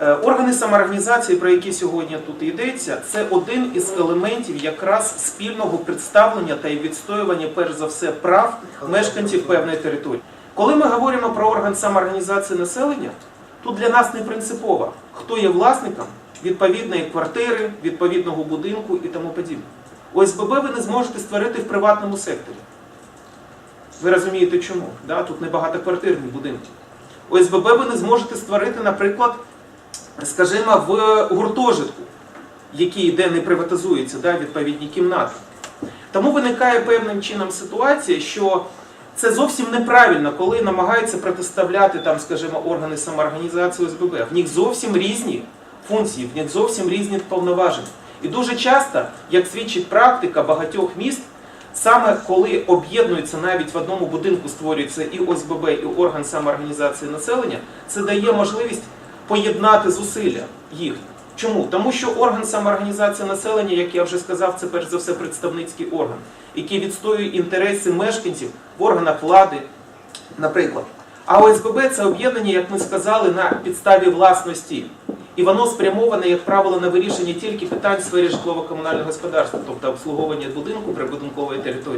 Е, Органи самоорганізації, про які сьогодні тут йдеться, це один із елементів якраз спільного представлення та відстоювання, перш за все, прав мешканців певної території. Коли ми говоримо про орган самоорганізації населення, тут для нас не принципово, хто є власником відповідної квартири, відповідного будинку і тому подібне. ОСББ ви не зможете створити в приватному секторі. Ви розумієте чому? Да? Тут не багатоквартирні будинки. ОСББ ви не зможете створити, наприклад, скажімо, в гуртожитку, який де не приватизується, да, відповідні кімнати. Тому виникає певним чином ситуація, що це зовсім неправильно, коли намагаються протиставляти там, скажімо, органи самоорганізації ОСББ. В них зовсім різні функції, в них зовсім різні повноваження. І дуже часто, як свідчить практика багатьох міст, саме коли об'єднуються навіть в одному будинку, створюється і ОСББ, і орган самоорганізації населення, це дає можливість поєднати зусилля їх. Чому? Тому що орган самоорганізації населення, як я вже сказав, це перш за все представницький орган, який відстоює інтереси мешканців в органах влади, наприклад. А ОСББ це об'єднання, як ми сказали, на підставі власності. І воно спрямоване, як правило, на вирішення тільки питань в сфері житлово-комунального господарства, тобто обслуговування будинку, прибудинкової території,